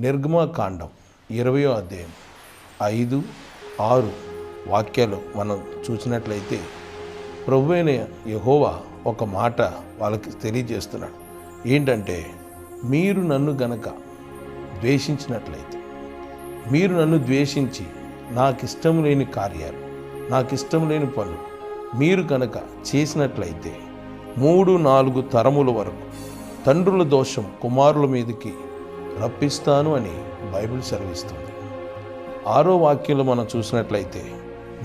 నిర్గమకాండం ఇరవయో అధ్యాయం ఐదు ఆరు వాక్యాలు మనం చూసినట్లయితే ప్రభు అయిన యహోవా ఒక మాట వాళ్ళకి తెలియజేస్తున్నాడు. ఏంటంటే మీరు నన్ను గనక ద్వేషించినట్లయితే మీరు నన్ను ద్వేషించి నాకు ఇష్టం లేని కార్యాలు నాకు ఇష్టం లేని పనులు మీరు కనుక చేసినట్లయితే మూడు నాలుగు తరముల వరకు తండ్రుల దోషం కుమారుల మీదకి రప్పిస్తాను అని బైబిల్ సెలవిస్తుంది. ఆరో వాక్యంలో మనం చూసినట్లయితే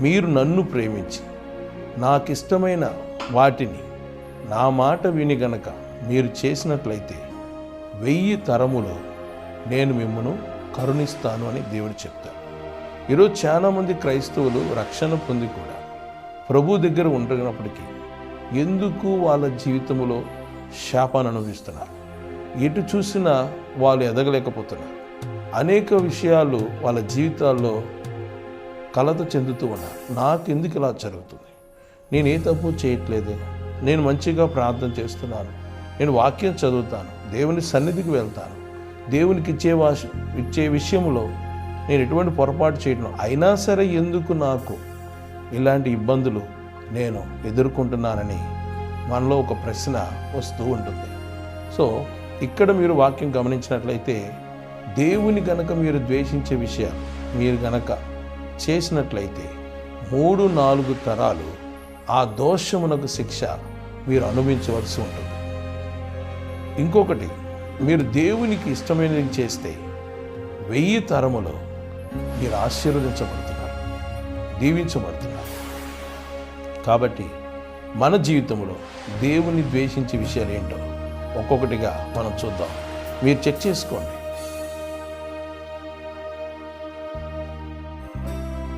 మీరు నన్ను ప్రేమించి నాకు ఇష్టమైన వాటిని నా మాట విని గనక మీరు చేసినట్లయితే వెయ్యి తరములో నేను మిమ్మను కరుణిస్తాను అని దేవుడు చెప్తారు ఈరోజు చాలామంది క్రైస్తవులు రక్షణ పొంది కూడా ప్రభు దగ్గర ఉండగినప్పటికీ ఎందుకు వాళ్ళ జీవితంలో శాపాన్ని అనుభవిస్తున్నారు? ఎటు చూసినా వాళ్ళు ఎదగలేకపోతున్నారు. అనేక విషయాలు వాళ్ళ జీవితాల్లో కలత చెందుతూ ఉన్నారు. నాకెందుకు ఇలా జరుగుతుంది? నేను ఏ తప్పు చేయట్లేదు. నేను మంచిగా ప్రార్థన చేస్తున్నాను. నేను వాక్యం చదువుతాను. దేవుని సన్నిధికి వెళ్తాను. దేవునికి ఇచ్చే వాష ఇచ్చే విషయంలో నేను ఎటువంటి పొరపాటు చేయడం అయినా సరే ఎందుకు నాకు ఇలాంటి ఇబ్బందులు నేను ఎదుర్కొంటున్నానని మనలో ఒక ప్రశ్న వస్తూ ఉంటుంది. సో ఇక్కడ మీరు వాక్యం గమనించినట్లయితే దేవుని గనక మీరు ద్వేషించే విషయాలు మీరు గనక చేసినట్లయితే మూడు నాలుగు తరాలు ఆ దోషమునకు శిక్ష మీరు అనుభవించవలసి ఉంటుంది. ఇంకొకటి మీరు దేవునికి ఇష్టమైనది చేస్తే వెయ్యి తరములో మీరు ఆశీర్వదించబడుతున్నారు దీవించబడుతున్నారు. కాబట్టి మన జీవితంలో దేవుని ద్వేషించే విషయాలు ఏంటో ఒక్కొక్కటిగా మనం చూద్దాం. మీరు చెక్ చేసుకోండి.